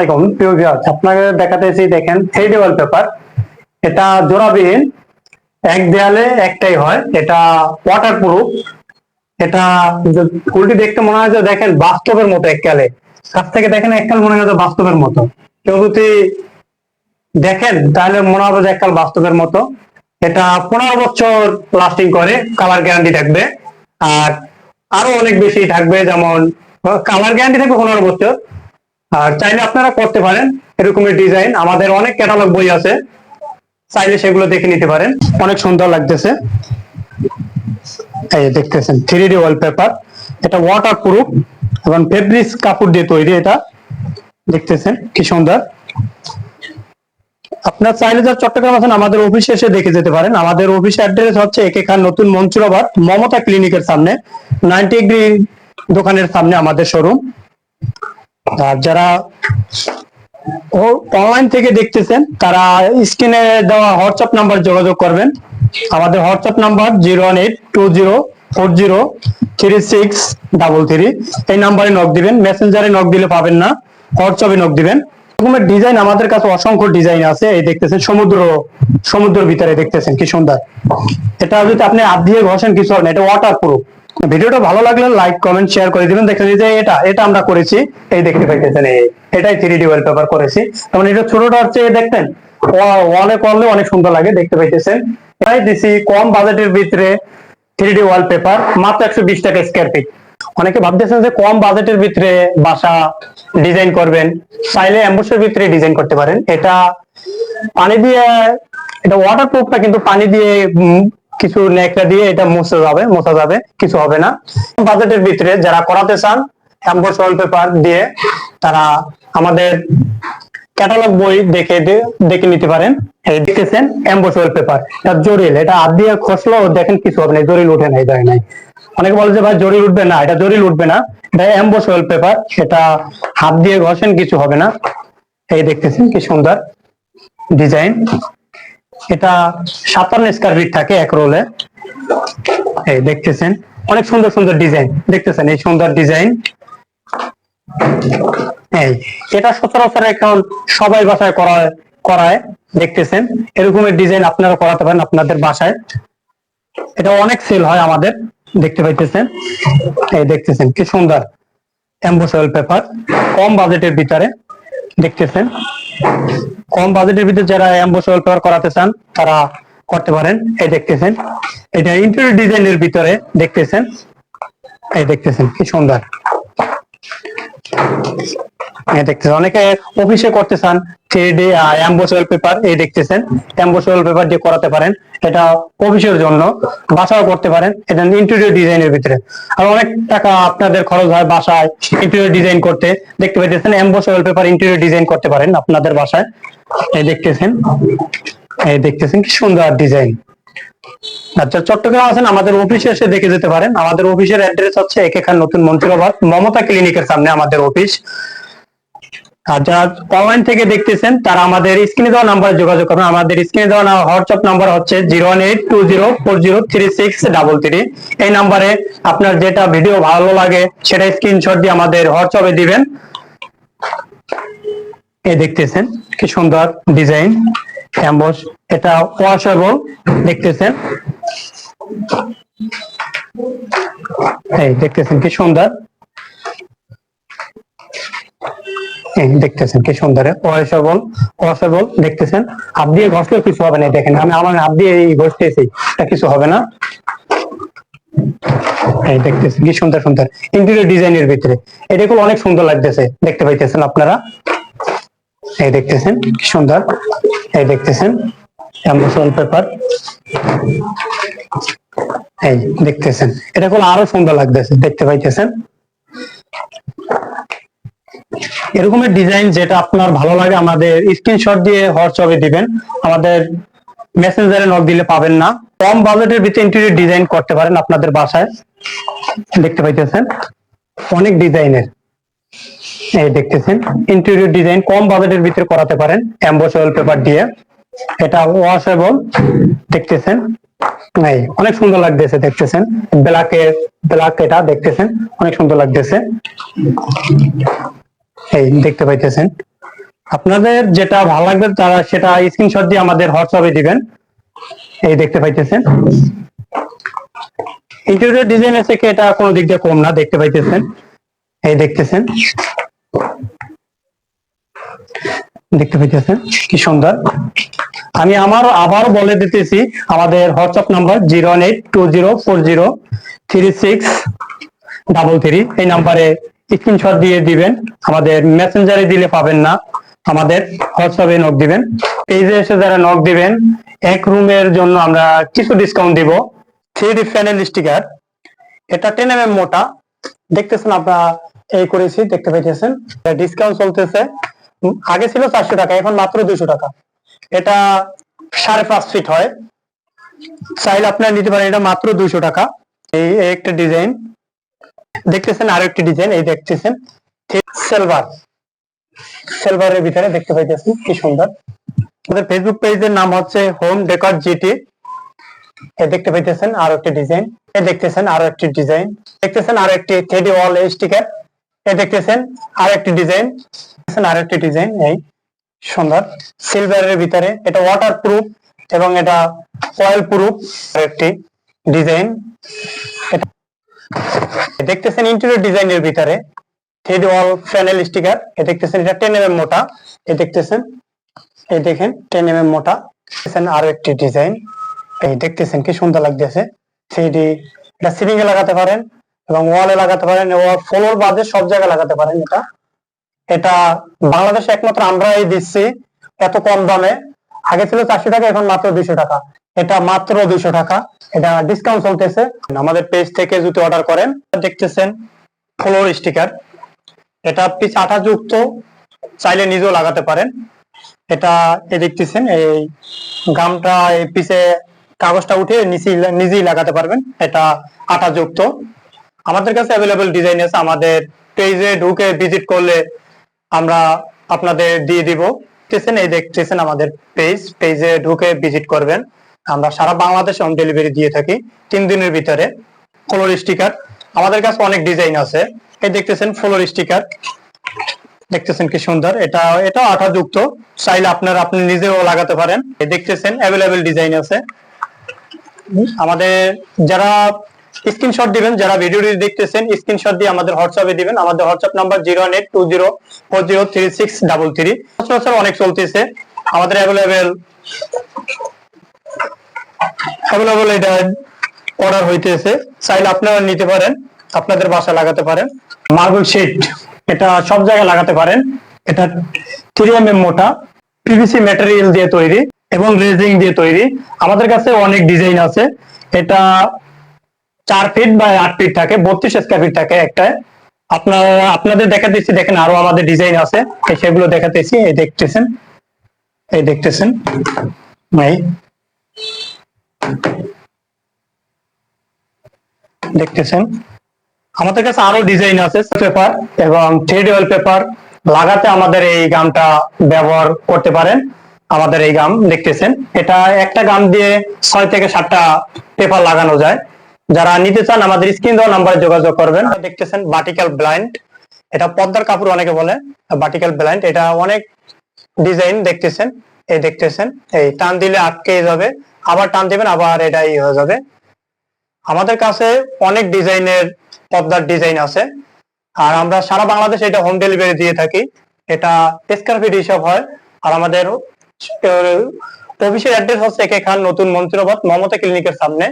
আলাইকুম, প্রিয় ভিউয়ার্স আপনাকে দেখাতেছি দেখেন থ্রি ডি পেপার এটা জোড়াবিহীন, এক দেয়ালে একটাই হয়। এটা ওয়াটার প্রুফ এটা ফুলটি দেখতে মনে হয় যে, দেখেন, বাস্তবের মতো এককালে। কাছ থেকে দেখেন, এককাল মনে হয় বাস্তবের মতো। কেউ যদি দেখেন, তাহলে মনে হবে যে এককাল বাস্তবের মতো। এটা পনেরো বছর লাস্টিং করে কালার গ্যারান্টি থাকবে। আর আরও অনেক বেশি থাকবে, যেমন কালার গ্যারান্টি থাকবে পনেরো বছর। আর চাইলে আপনারা করতে পারেন, এরকমের ডিজাইন আমাদের অনেক ক্যাটালগ বই আছে, চাইলে সেগুলো দেখে নিতে পারেন। অনেক সুন্দর লাগতেছে। এই দেখতেছেন থ্রি ডি ওয়ালপেপার এটা ওয়াটার প্রুফ এবং ফেব্রিক্স কাপড় দিয়ে তৈরি এটা। দেখতেছেন, কি সুন্দর। আপনার চাইলে যার চট্টগ্রাম আছেন, আমাদের অফিসে এসে দেখে যেতে পারেন। আমাদের অফিস অ্যাড্রেস হচ্ছে একে খান নতুন মঞ্চুরাবাদ মমতা ক্লিনিকের সামনে নাইনটি ডিগ্রি দোকানের সামনে আমাদের শোরুম আর যারা অনলাইন থেকে দেখতেছেন, তারা স্ক্রিনে দেওয়া হোয়াটসঅ্যাপ নাম্বার যোগাযোগ করবেন। আমাদের WhatsApp number zero one eight two zero four zero three six double three এই নাম্বারে নক দিবেন মেসেঞ্জারে নক দিলে পাবেন না হোয়াটসঅ্যাপে নক দিবেন। এরকমের ডিজাইন আমাদের কাছে অসংখ্য ডিজাইন আছে, এই দেখতেছেন সমুদ্র, সমুদ্রের ভিতরে দেখতেছেন কি সুন্দর। এটা যদি আপনি হাত দিয়ে ঘষেন, কিছু হবে না, এটা ওয়াটার প্রুফ ভিডিওটা ভালো লাগলে লাইক কমেন্ট শেয়ার করে দিবেন। দেখেন যে এটা এটা আমরা করেছি। এই দেখতে পাইতেছেন এটাই থ্রি ডি ওয়ালপেপার করেছি। তখন এটা ছোটটা হচ্ছে দেখতেন ওয়ালে করলে অনেক সুন্দর লাগে, দেখতে পাইতেছেন। তাই দিছি, কম বাজেটের ভিতরে থ্রি ডি ওয়ালপেপার মাত্র একশো বিশ টাকা স্কোয়ার ফিট অনেকে ভাবতেছেন যে কম বাজেটের ভিতরে বাসা ডিজাইন করবেন, চাইলে অ্যাম্বুসের ভিতরে ডিজাইন করতে পারেন। এটা পানি দিয়ে, এটা ওয়াটার প্রুফটা কিন্তু পানি দিয়ে কিছু ন্যাকড়া দিয়ে এটা মুছে যাবে, মোছা যাবে, কিছু হবে না। বাজেটের ভিতরে যারা করাতে চান অ্যাম্বস পেপার দিয়ে তারা আমাদের ক্যাটালগ বই দেখে দেখে নিতে পারেন। এই দেখতেছেন অ্যাম্বস পেপার এটা জরিল, এটা হাত দিয়ে খসলেও দেখেন কিছু হবে না, জরিল উঠে নাই দেয় নাই। অনেকে বলে যে, ভাই, জরিল উঠবে না। এটা জরিল উঠবে না। এটা অ্যাম্বস পেপার এটা হাত দিয়ে ঘষেন, কিছু হবে না। এই দেখতেছেন কি সুন্দর ডিজাইন এটা সাতান্ন স্কোয়ার ফিট থাকে এক রোলে এই দেখতেছেন, অনেক সুন্দর সুন্দর ডিজাইন দেখতেছেন এই সুন্দর ডিজাইন এটা সচরাচর এখন সবাই বাসায় করায় করায়, দেখতেছেন। এরকমের ডিজাইন আপনারা করাতে পারেন আপনাদের বাসায়। এটা অনেক সেল হয় আমাদের, দেখতে পাইতেছেন। এই দেখতেছেন, কি সুন্দর। অ্যাম্বোসেল পেপার কম বাজেটের ভিতরে, দেখতেছেন। কম বাজেটের ভিতরে যারা অ্যাম্বুস পেপার করাতে চান, তারা করতে পারেন। এই দেখতেছেন। এটা ইন্টেরিয়র ডিজাইনের ভিতরে দেখতেছেন। এই দেখতেছেন, কি সুন্দর। দেখতেছেন। অনেকে অফিসে করতে চান থ্রি ডি অ্যাম্বোসেল পেপার এই দেখতেছেন অ্যাম্বোসেল পেপার দিয়ে করাতে পারেন। এটা অফিসের জন্য বাসাও করতে পারেন। এটা ইন্টেরিয়র ডিজাইনের ভিতরে। আর অনেক টাকা আপনাদের খরচ হয় বাসায় ইন্টেরিয়র ডিজাইন করতে। দেখতে পাইতেছেন অ্যাম্বোসেল পেপার ইন্টেরিয়র ডিজাইন করতে পারেন আপনাদের বাসায়। এই দেখতেছেন এই দেখতেছেন কি সুন্দর ডিজাইন আচ্ছা চট্টগ্রাম আছেন, আমাদের অফিসে এসে দেখে যেতে পারেন। আমাদের অফিসের অ্যাড্রেস হচ্ছে একে খান নতুন মন্ত্রীবাদ মমতা ক্লিনিকের সামনে আমাদের অফিস আর যারা অনলাইন থেকে দেখতেছেন, তারা আমাদের স্ক্রিনে দেওয়া নাম্বারে যোগাযোগ করবেন আমাদের স্ক্রিনে দেওয়া হোয়াটসঅ্যাপ নাম্বার হচ্ছে zero one eight two zero four zero three six double three এই নাম্বারে আপনার যেটা ভিডিও ভালো লাগে, সেটা স্ক্রিনশট দিয়ে আমাদের হোয়াটসঅ্যাপে দিবেন। এই দেখতেছেন কি সুন্দর ডিজাইন অ্যাম্বস এটা ওয়াশেবল দেখতেছেন। এই দেখতেছেন কি সুন্দর এই দেখতেছেন, কি সুন্দর ওয়াশেবল ওয়াশেবল দেখতেছেন? হাত দিয়ে ঘষলেও কিছু হবে না দেখেন, আমি আমার হাত দিয়ে এই ঘষতেছি, এটা কিছু হবে না। দেখতেছেন, কি সুন্দর সুন্দর ইন্টেরিয়র ডিজাইনের ভিতরে। এটাগুলো অনেক সুন্দর লাগতেছে, দেখতে পাইতেছেন আপনারা? এই দেখতেছেন, কি সুন্দর, এই দেখতেছেন অ্যাম্বোসল পেপার এই দেখতেছেন, এটা গুলো আরও সুন্দর লাগতেছে, দেখতে পাইতেছেন? এরকমের ডিজাইন যেটা আপনার ভালো লাগে, আমাদের স্ক্রিনশট দিয়ে হোয়াটসঅ্যাপে দিবেন। আমাদের মেসেঞ্জারে নক দিলে পাবেন না। কম বাজেটের ভিতরে ইন্টেরিয়র ডিজাইন করতে পারেন আপনাদের বাসায়। দেখতে পাইতেছেন? অনেক ডিজাইনের এই দেখতেছেন? ইন্টেরিয়র ডিজাইন কম বাজেটের ভিতরে করাতে পারেন। অ্যাম্বোসেবল পেপার দিয়ে। এটা ওয়াশেবল দেখতেছেন? এই, অনেক সুন্দর লাগতেছে দেখতেছেন? ব্ল্যাকে ব্ল্যাক এটা দেখতেছেন? অনেক সুন্দর লাগতেছে। এই দেখতে পাইতেছেন। আপনাদের যেটা ভালো লাগবে, তারা সেটা স্ক্রিনশট দিয়ে আমাদের হোয়াটসঅ্যাপে দিবেন। এই দেখতে পাইতেছেন। ইন্টেরিয়র ডিজাইনের থেকে এটা কোনো দিক দিয়ে কম না, দেখতে পাইতেছেন। এই দেখতেছেন। দেখতে পাইতেছেন, কি সুন্দর। আমি আমার আবার বলে দিতেছি, আমাদের WhatsApp number zero eight two zero four zero three six double three এই নাম্বারে স্ক্রিনশট দিয়ে দিবেন। আমাদের মেসেঞ্জারে দিলে পাবেন না। আমাদের হোয়াটসঅ্যাপে নক দিবেন। পেজে এসে যারা নক দিবেন, এক রুমের জন্য আমরা কিছু ডিসকাউন্ট দিব। থ্রি ডি প্যানেল স্টিকার এটা টেন এম এম মোটা। দেখতেছেন আপনারা, এই করেছি, দেখতে পাইতেছেন। ডিসকাউন্ট চলতেছে। আগে ছিল চারশো টাকা, এখন মাত্র দুশো টাকা। এটা সাড়ে পাঁচ ফিট হয়। চাইলে আপনারা নিতে পারেন, এটা মাত্র দুশো টাকা। এই একটা ডিজাইন দেখতেছেন আরও একটি ডিজাইন এই দেখতেছেন সিলভার সিলভারের ভিতরে দেখতে পাইতেছেন, কি সুন্দর। আমাদের ফেসবুক পেজের নাম হচ্ছে হোম ডেকর জিটি এ দেখতে পাইতেছেন আরও একটি ডিজাইন এ দেখতেছেন আরও একটি ডিজাইন দেখতেছেন আরও একটি থ্রি ওয়াল স্টিকার এ দেখতেছেন আরও একটি ডিজাইন দেখতেছেন আরও একটি ডিজাইন এই সুন্দর। সিলভারের ভিতরে এটা ওয়াটার প্রুফ এবং এটা অয়েল প্রুফ একটি ডিজাইন দেখতেছেন ইন্টেরিয়র ডিজাইনের ভিতরে থ্রি ওয়াল প্যানেল স্টিকার এ দেখতেছেন এটা টেন এম মোটা, এ দেখতেছেন এই দেখেন টেন এম মোটা, দেখতেছেন আরও একটি ডিজাইন এই দেখতেছেন কি সুন্দর লাগতেছে থ্রি ডি এটা সিলিং এ লাগাতে পারেন এবং ওয়ালে লাগাতে পারেন এবং ফ্লোর বাদে সব জায়গায় লাগাতে পারেন এটা। এটা বাংলাদেশে একমাত্র আমরাই দিচ্ছি এত কম দামে। আগে ছিল চারশো টাকা, এখন মাত্র দুইশো টাকা। এটা মাত্র দুইশো টাকা। এটা ডিসকাউন্ট চলতেছে। আমাদের পেজ থেকে যদি অর্ডার করেন, দেখতেছেন ফ্লোর স্টিকার এটা পিস আঠা যুক্ত চাইলে নিজেও লাগাতে পারেন। এটা এ দেখতেছেন, এই গামটা এই পিছে কাগজটা উঠে নিচে নিজেই লাগাতে পারবেন। এটা আটা যুক্ত আমাদের কাছে অ্যাভেলেবেল ডিজাইন আছে। আমাদের পেজে ঢুকে ভিজিট করলে আমরা আপনাদের দিয়ে দিব। দেখতেছেন, এই দেখতেছেন আমাদের পেজ পেজে ঢুকে ভিজিট করবেন। আমরা সারা বাংলাদেশে হোম ডেলিভারি দিয়ে থাকি। তিন দিনের ভিতরে। ফ্লোর স্টিকার আমাদের কাছে অনেক ডিজাইন আছে। এই দেখতেছেন ফ্লোর স্টিকার দেখতেছেন কি সুন্দর। এটা এটা আঠা যুক্ত চাইলে আপনার, আপনি নিজেও লাগাতে পারেন। এই দেখতেছেন অ্যাভেলেবেল ডিজাইন আছে। আমাদের যারা স্ক্রিনশট দিবেন, যারা ভিডিওটি দেখতেছেন স্ক্রিনশট দিয়ে আমাদের হোয়াটসঅ্যাপে দিবেন। আমাদের WhatsApp number zero eight two zero four zero three six double three অনেক চলতেছে। আমাদের অ্যাভেলেবেল অ্যাভেলেবেল এটা অর্ডার হইতেছে। চাইলে আপনারা নিতে পারেন, আপনাদের বাসা লাগাতে পারেন। মার্বেল শিট এটা সব জায়গায় লাগাতে পারেন। এটা থ্রি এম মোটা পিভিসি ম্যাটেরিয়াল দিয়ে তৈরি এবং রেজিং দিয়ে তৈরি। আমাদের কাছে অনেক ডিজাইন আছে। এটা চার ফিট বা আট ফিট থাকে, বত্রিশ স্কোয়ার ফিট থাকে একটা আপনার, আপনাদের দেখাতেছি দেখেন আরও আমাদের ডিজাইন আছে। সেগুলো দেখাতেছি এই দেখতেছেন এই দেখতেছেন। এই দেখতেছেন? আমাদের কাছে আরও ডিজাইন আছে পেপার এবং থ্রি পেপার লাগাতে আমাদের এই গামটা ব্যবহার করতে পারেন, আমাদের এই গাম দেখতেছেন। এটা একটা গাম দিয়ে ছয় থেকে সাতটা পেপার লাগানো যায়। যারা নিতে চান, আমাদের স্ক্রিন দেওয়া নাম্বারে যোগাযোগ করবেন। দেখতেছেন বাটিক্যাল ব্লাইন্ড এটা পদ্মার কাপড় অনেকে বলে বাটিক্যাল ব্লাইন্ড এটা অনেক ডিজাইন দেখতেছেন। এই দেখতেছেন, এই টান দিলে আটকে যাবে। আবার টান দিবেন, আবার এটাই হয়ে যাবে। আমাদের কাছে অনেক ডিজাইনের পদ্মার ডিজাইন আছে। আর আমরা সারা বাংলাদেশে এটা হোম ডেলিভারি দিয়ে থাকি। এটা স্কোয়ার ফিট হিসাব হয়। আর আমাদের অফিসের অ্যাড্রেস হচ্ছে একে খান নতুন মন্ত্রবাদ, মমতা ক্লিনিকের সামনে।